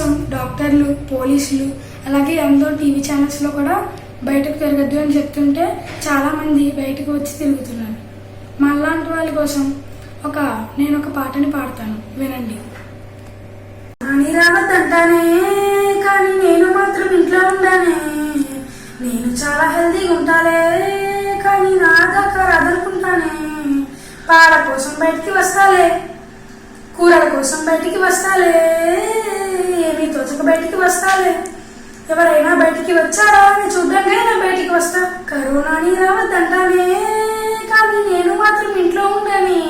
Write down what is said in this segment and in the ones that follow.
కోసం డాక్టర్లు పోలీసులు అలాగే ఎంతో టీవీ ఛానల్స్లో కూడా బయటకు తిరగద్దు అని చెప్తుంటే చాలామంది బయటకు వచ్చి తిరుగుతున్నారు. మళ్ళాంటి వాళ్ళ కోసం ఒక నేను ఒక పాటని పాడతాను. వినండి. అని రావద్దంటానే కానీ నేను మాత్రం ఇంట్లో ఉండానే. నేను చాలా హెల్తీగా ఉంటాలే కానీ నా దాకా రాదనుకుంటానే పాల కోసం బయటికి వస్తాలే కూరల కోసం బయటికి వస్తాలే. ఇంకా బయటికి వస్తాలే. ఎవరైనా బయటికి వచ్చారా అని చూడ్డానికైనా బయటికి వస్తా. కరోనాని రావద్దంటానే కానీ నేను మాత్రం ఇంట్లో ఉండని.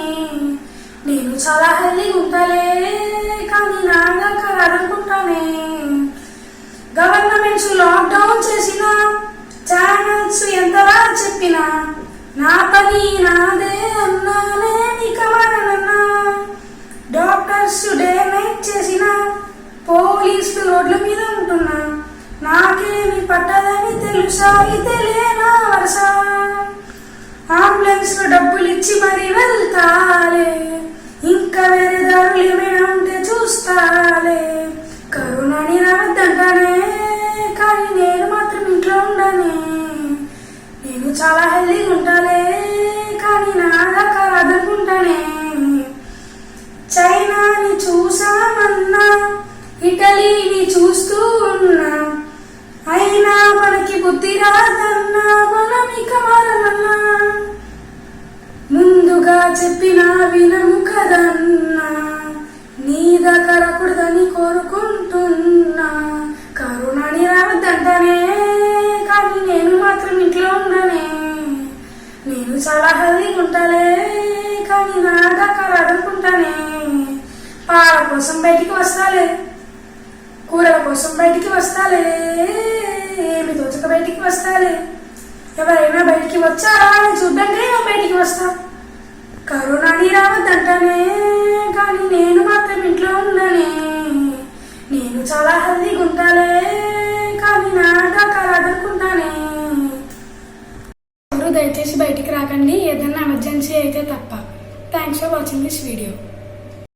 నేను చాలా హెల్దీగా ఉంటాలే కానీ నాగా దాకా రాదనుకుంటానే గవర్నమెంట్స్ లాక్డౌన్ చేసిన ఛానల్స్ ఎంతలా చెప్పినా నా పని నాదే అన్నానే నికమనన్నా పోలీసులు రోడ్ల మీద ఉంటున్నా. నాకేమి పట్టదని తెలుసా? ఇది లేనా వరస? అంబులెన్స్లో డబ్బులు ఇచ్చి మరి వెళ్తాలే. ఇంకా వేరే దారులు ఏమైనా ఉంటే చూస్తాలే. కరోనాని రావద్దంటానే కానీ నేను మాత్రం ఇంట్లో ఉండనే. నేను చాలా హెల్దీగా ఉంటాను ఇటలీని చూస్తూ ఉన్నా. అయినా మనకి బుద్ధి రాదన్నా మనం ఇక ముందుగా చెప్పిన వినము కదన్నా. నీ దగ్గరకూడదని కోరుకుంటున్నా. కరుణని రావద్దంటనే కానీ నేను మాత్రం ఇంట్లో ఉండనే. నేను చాలా హెల్దీగా ఉంటాలే. కానీ నా దగ్గర అడుగుంటానే పాల కోసం బయటికి వస్తాలే. కోసం బయటికి వస్తాలే. ఏమి తోచక బయటికి వస్తాలే. ఎవరైనా బయటికి వచ్చారా అని చూడ్డానికి నేను బయటికి వస్తా. కరోనాని రావద్దంటానే కానీ నేను మాత్రం ఇంట్లో ఉండనే. నేను చాలా హెల్దీగా ఉంటాలే కానీ నా దాకా రాదనుకుంటానే. ఎవరు దయచేసి బయటికి రాకండి. ఏదైనా ఎమర్జెన్సీ అయితే తప్ప. Thanks for watching this video